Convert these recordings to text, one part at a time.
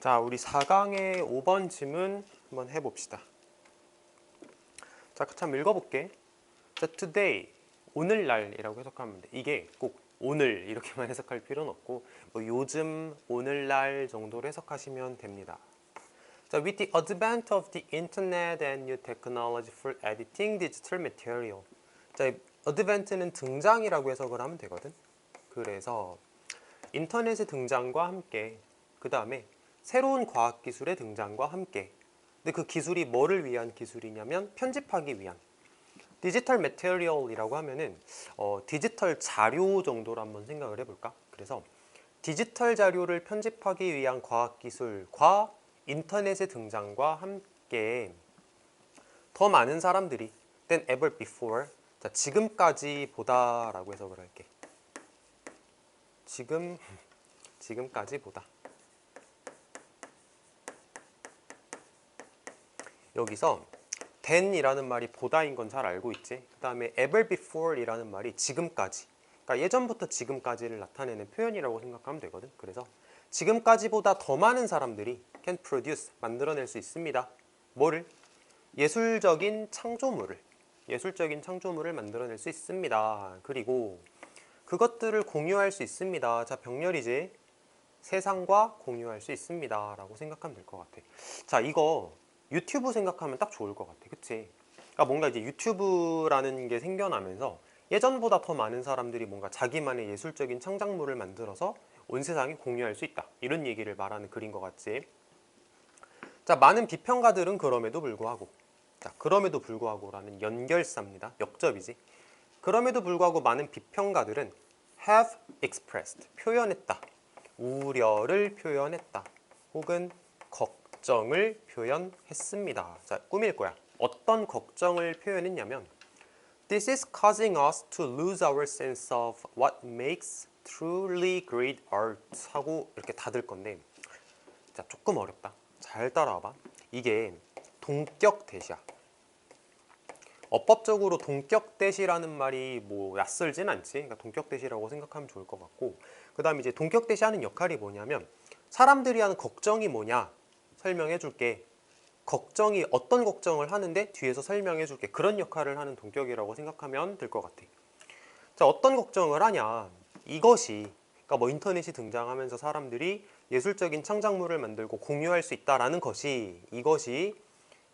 자, 우리 4강의 5번 질문 한번 해봅시다. 자, 참 읽어볼게. 자, today, 오늘날이라고 해석하면 돼. 이게 꼭 오늘 이렇게만 해석할 필요는 없고 뭐 요즘, 오늘날 정도로 해석하시면 됩니다. 자, with the advent of the internet and new technology for editing digital material. 자, advent는 등장이라고 해석을 하면 되거든. 그래서 인터넷의 등장과 함께 그 다음에 새로운 과학 기술의 등장과 함께 근데 그 기술이 뭐를 위한 기술이냐면 편집하기 위한 디지털 매테리얼이라고 하면은 어, 디지털 자료 정도로 한번 생각을 해볼까? 그래서 디지털 자료를 편집하기 위한 과학 기술과 인터넷의 등장과 함께 더 많은 사람들이 than ever before 자, 지금까지 보다 라고 해석을 할게. 지금 지금까지 보다. 여기서 than이라는 말이 보다인 건 잘 알고 있지. 그 다음에 ever before이라는 말이 지금까지. 그러니까 예전부터 지금까지를 나타내는 표현이라고 생각하면 되거든. 그래서 지금까지보다 더 많은 사람들이 can produce 만들어낼 수 있습니다. 뭐를? 예술적인 창조물을 예술적인 창조물을 만들어낼 수 있습니다. 그리고 그것들을 공유할 수 있습니다. 자, 병렬이지. 세상과 공유할 수 있습니다. 라고 생각하면 될 것 같아. 자, 이거 유튜브 생각하면 딱 좋을 것 같아. 그치? 그러니까 뭔가 이제 유튜브라는 게 생겨나면서 예전보다 더 많은 사람들이 뭔가 자기만의 예술적인 창작물을 만들어서 온 세상에 공유할 수 있다. 이런 얘기를 말하는 글인 것 같지. 자, 많은 비평가들은 그럼에도 불구하고 자, 그럼에도 불구하고라는 연결사입니다. 역접이지. 그럼에도 불구하고 많은 비평가들은 have expressed 표현했다. 우려를 표현했다. 혹은 걱정을 표현했습니다. 자, 꾸밀 거야. 어떤 걱정을 표현했냐면 This is causing us to lose our sense of what makes truly great art 하고 이렇게 닫을 건데 자, 조금 어렵다. 잘 따라와봐. 이게 동격 대시야. 어법적으로 동격 대시라는 말이 뭐 낯설진 않지. 그러니까 동격 대시라고 생각하면 좋을 것 같고, 그 다음에 이제 동격 대시하는 역할이 뭐냐면 사람들이 하는 걱정이 뭐냐 설명해 줄게. 걱정이 어떤 걱정을 하는데 뒤에서 설명해 줄게. 그런 역할을 하는 동격이라고 생각하면 될 것 같아. 자, 어떤 걱정을 하냐? 이것이 그러니까 뭐 인터넷이 등장하면서 사람들이 예술적인 창작물을 만들고 공유할 수 있다라는 것이 이것이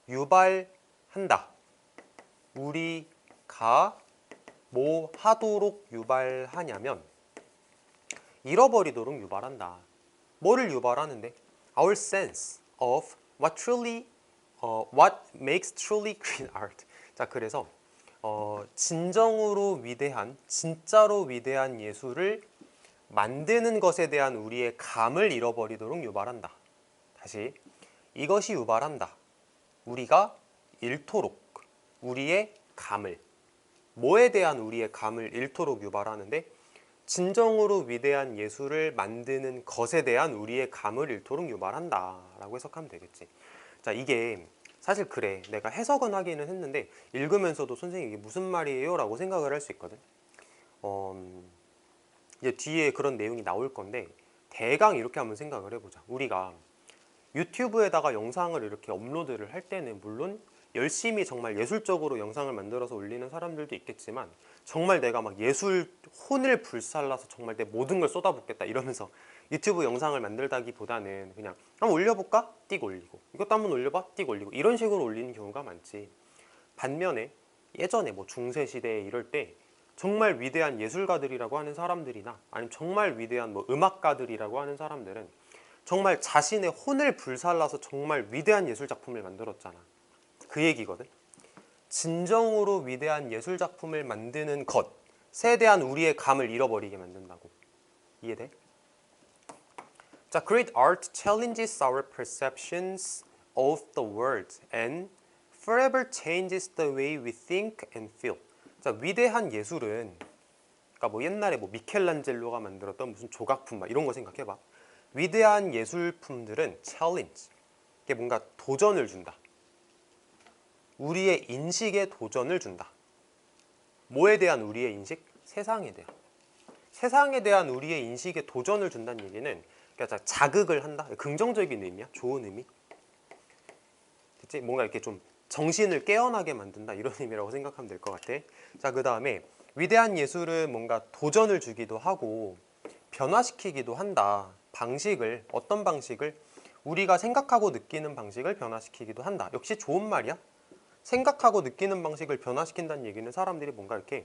유발한다. 우리가 뭐 하도록 유발하냐면 잃어버리도록 유발한다. 뭐를 유발하는데? Our sense of what truly, 어, what makes truly great art. 자, 그래서 어, 진정으로 위대한, 진짜로 위대한 예술을 만드는 것에 대한 우리의 감을 잃어버리도록 유발한다. 다시 이것이 유발한다. 우리가 잃도록 우리의 감을 뭐에 대한 우리의 감을 잃도록 유발하는데 진정으로 위대한 예술을 만드는 것에 대한 우리의 감을 잃도록 유발한다 라고 해석하면 되겠지. 자, 이게 사실 그래. 내가 해석은 하기는 했는데 읽으면서도 선생님 이게 무슨 말이에요 라고 생각을 할 수 있거든. 어, 이제 뒤에 그런 내용이 나올 건데 대강 이렇게 한번 생각을 해보자. 우리가 유튜브에다가 영상을 이렇게 업로드를 할 때는 물론 열심히 정말 예술적으로 영상을 만들어서 올리는 사람들도 있겠지만 정말 내가 막 예술 혼을 불살라서 정말 내 모든 걸 쏟아붓겠다 이러면서 유튜브 영상을 만들다기보다는 그냥 한번 올려볼까? 띡 올리고 이것도 한번 올려봐? 띡 올리고 이런 식으로 올리는 경우가 많지 반면에 예전에 뭐 중세시대에 이럴 때 정말 위대한 예술가들이라고 하는 사람들이나 아니면 정말 위대한 뭐 음악가들이라고 하는 사람들은 정말 자신의 혼을 불살라서 정말 위대한 예술 작품을 만들었잖아 그 얘기거든. 진정으로 위대한 예술 작품을 만드는 것에 대한 우리의 감을 잃어버리게 만든다고. 이해돼? 자, great art challenges our perceptions of the world and forever changes the way we think and feel. 자, 위대한 예술은 그러니까 뭐 옛날에 뭐 미켈란젤로가 만들었던 무슨 조각품 막 이런 거 생각해 봐. 위대한 예술품들은 challenge. 이게 뭔가 도전을 준다. 우리의 인식에 도전을 준다. 뭐에 대한 우리의 인식? 세상에 대한. 세상에 대한 우리의 인식에 도전을 준다는 얘기는 그러니까 자- 자극을 한다. 긍정적인 의미야. 좋은 의미. 됐지? 뭔가 이렇게 좀 정신을 깨어나게 만든다 이런 의미라고 생각하면 될 것 같아. 자, 그 다음에 위대한 예술은 뭔가 도전을 주기도 하고 변화시키기도 한다. 방식을 어떤 방식을 우리가 생각하고 느끼는 방식을 변화시키기도 한다. 역시 좋은 말이야. 생각하고 느끼는 방식을 변화시킨다는 얘기는 사람들이 뭔가 이렇게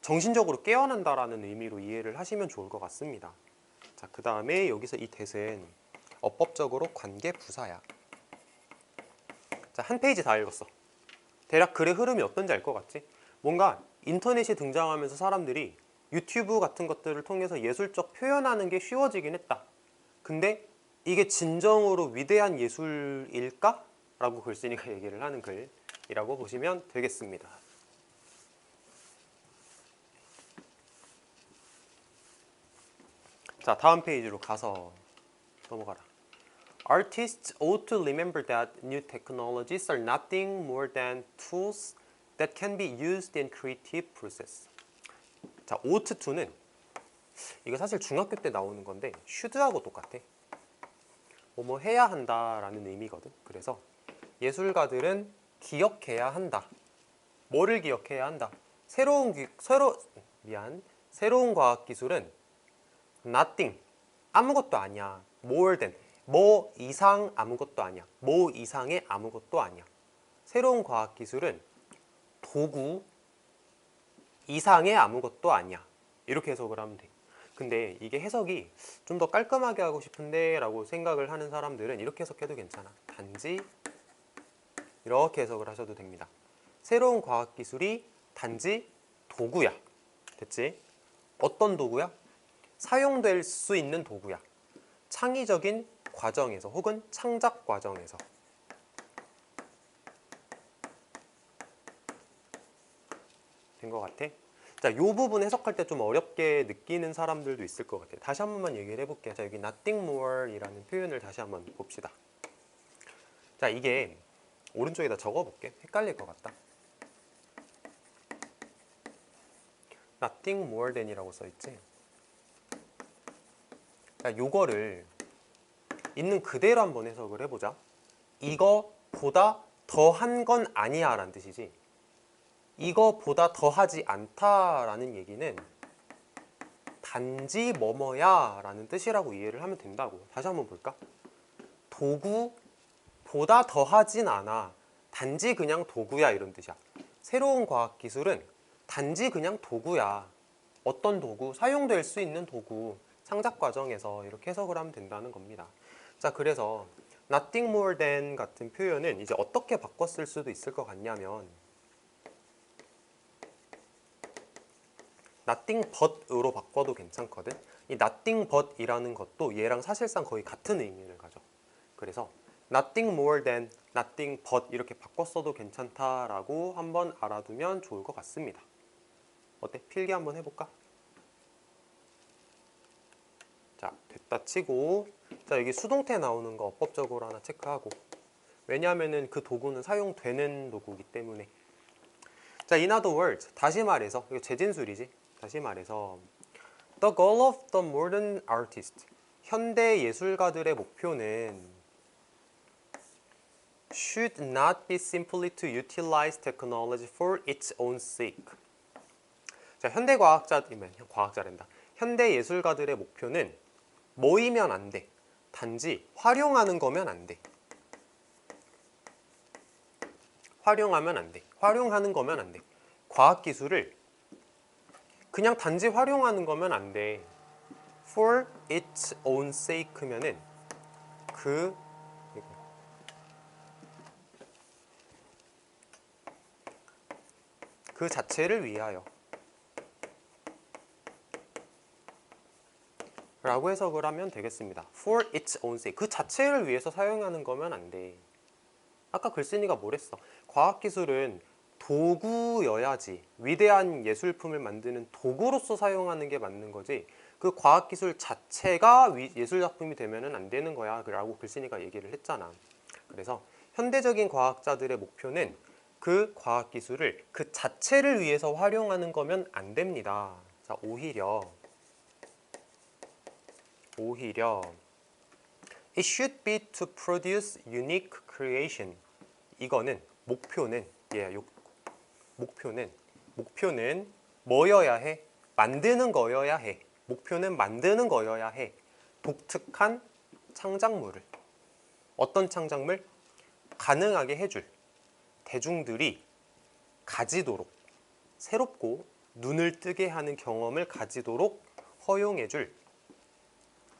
정신적으로 깨어난다라는 의미로 이해를 하시면 좋을 것 같습니다. 자, 그 다음에 여기서 이 대은 어법적으로 관계 부사야. 자, 한 페이지 다 읽었어. 대략 글의 흐름이 어떤지 알 것 같지? 뭔가 인터넷이 등장하면서 사람들이 유튜브 같은 것들을 통해서 예술적 표현하는 게 쉬워지긴 했다. 근데 이게 진정으로 위대한 예술일까? 라고 글쓴이가 얘기를 하는 글 이라고 보시면 되겠습니다. 자, 다음 페이지로 가서 넘어가라. Artists ought to remember that new technologies are nothing more than tools that can be used in creative process. 자, ought to는 이거 사실 중학교 때 나오는 건데 should하고 똑같아. 뭐뭐 해야 한다라는 의미거든. 그래서 예술가들은 기억해야 한다. 뭐를 기억해야 한다. 새로운 기, 새로 미안 새로운 과학 기술은 nothing 아무것도 아니야. more than 뭐 이상 아무것도 아니야. 뭐 이상의 아무것도 아니야. 새로운 과학 기술은 도구 이상의 아무것도 아니야. 이렇게 해석을 하면 돼. 근데 이게 해석이 좀 더 깔끔하게 하고 싶은데 라고 생각을 하는 사람들은 이렇게 해석해도 괜찮아. 단지 이렇게 해석을 하셔도 됩니다. 새로운 과학 기술이 단지 도구야. 됐지? 어떤 도구야? 사용될 수 있는 도구야. 창의적인 과정에서 혹은 창작 과정에서 된 것 같아. 자, 요 부분 해석할 때 좀 어렵게 느끼는 사람들도 있을 것 같아. 다시 한 번만 얘기를 해볼게요. 자, 여기 nothing more이라는 표현을 다시 한번 봅시다. 자, 이게 오른쪽에다 적어볼게. 헷갈릴 것 같다. nothing more than이라고 써있지. 자, 요거를 있는 그대로 한번 해석을 해보자. 이거보다 더한 건 아니야 라는 뜻이지. 이거보다 더하지 않다라는 얘기는 단지 뭐뭐야 라는 뜻이라고 이해를 하면 된다고. 다시 한번 볼까? 도구 보다 더하진 않아. 단지 그냥 도구야 이런 뜻이야. 새로운 과학 기술은 단지 그냥 도구야. 어떤 도구? 사용될 수 있는 도구. 창작 과정에서 이렇게 해석을 하면 된다는 겁니다. 자, 그래서 nothing more than 같은 표현은 이제 어떻게 바꿨을 수도 있을 것 같냐면 nothing but으로 바꿔도 괜찮거든. 이 nothing but이라는 것도 얘랑 사실상 거의 같은 의미를 가져. 그래서 nothing more than, nothing but 이렇게 바꿨어도 괜찮다라고 한번 알아두면 좋을 것 같습니다. 어때? 필기 한번 해볼까? 자, 됐다 치고 자, 여기 수동태 나오는 거 어법적으로 하나 체크하고 왜냐하면은 그 도구는 사용되는 도구이기 때문에 자, in other words, 다시 말해서 이거 재진술이지. 다시 말해서 The goal of the modern artist 현대 예술가들의 목표는 should not be simply to utilize technology for its own sake. 자, 현대 과학자들이면 과학자란다. 현대 예술가들의 목표는 모이면 안 돼. 단지 활용하는 거면 안 돼. 활용하면 안 돼. 활용하는 거면 안 돼. 과학 기술을 그냥 단지 활용하는 거면 안 돼. For its own sake면은 그 그 자체를 위하여 라고 해석을 하면 되겠습니다. For its own sake. 그 자체를 위해서 사용하는 거면 안 돼. 아까 글쓴이가 뭐랬어? 과학기술은 도구여야지. 위대한 예술품을 만드는 도구로서 사용하는 게 맞는 거지. 그 과학기술 자체가 예술작품이 되면 안 되는 거야. 라고 글쓴이가 얘기를 했잖아. 그래서 현대적인 과학자들의 목표는 그 과학기술을 그 자체를 위해서 활용하는 거면 안 됩니다. 자, 오히려 오히려 It should be to produce unique creation. 이거는 목표는 예, 요, 목표는 목표는 뭐여야 해? 만드는 거여야 해. 목표는 만드는 거여야 해. 독특한 창작물을 어떤 창작물? 가능하게 해줄 대중들이 가지도록 새롭고 눈을 뜨게 하는 경험을 가지도록 허용해줄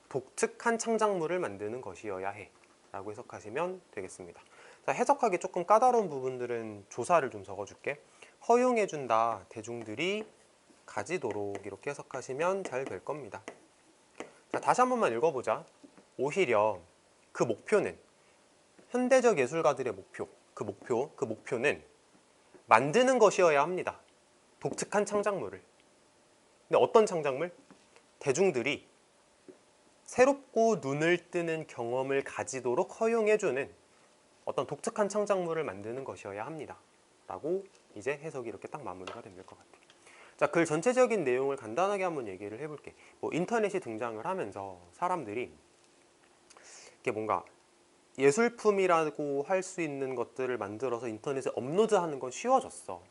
독특한 창작물을 만드는 것이어야 해 라고 해석하시면 되겠습니다. 자, 해석하기 조금 까다로운 부분들은 조사를 좀 적어줄게. 허용해준다 대중들이 가지도록 이렇게 해석하시면 잘 될 겁니다. 자, 다시 한 번만 읽어보자. 오히려 그 목표는 현대적 예술가들의 목표 그 목표 그 목표는 만드는 것이어야 합니다 독특한 창작물을 근데 어떤 창작물? 대중들이 새롭고 눈을 뜨는 경험을 가지도록 허용해주는 어떤 독특한 창작물을 만드는 것이어야 합니다. 라고 이제 해석이 이렇게 딱 마무리가 될 것 같아요. 자, 글 전체적인 내용을 간단하게 한번 얘기를 해볼게. 뭐 인터넷이 등장을 하면서 사람들이 이렇게 뭔가 예술품이라고 할 수 있는 것들을 만들어서 인터넷에 업로드하는 건 쉬워졌어.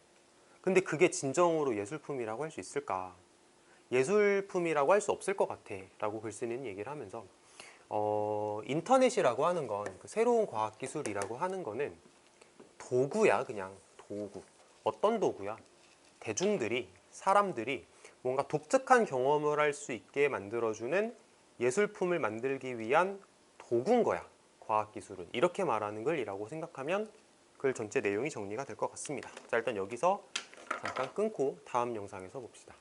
근데 그게 진정으로 예술품이라고 할 수 있을까? 예술품이라고 할 수 없을 것 같아 라고 글쓰는 얘기를 하면서 어, 인터넷이라고 하는 건 그 새로운 과학기술이라고 하는 거는 도구야 그냥 도구 어떤 도구야 대중들이 사람들이 뭔가 독특한 경험을 할 수 있게 만들어주는 예술품을 만들기 위한 도구인 거야 과학기술은 이렇게 말하는 글이라고 생각하면 글 전체 내용이 정리가 될 것 같습니다. 자 일단 여기서 잠깐 끊고 다음 영상에서 봅시다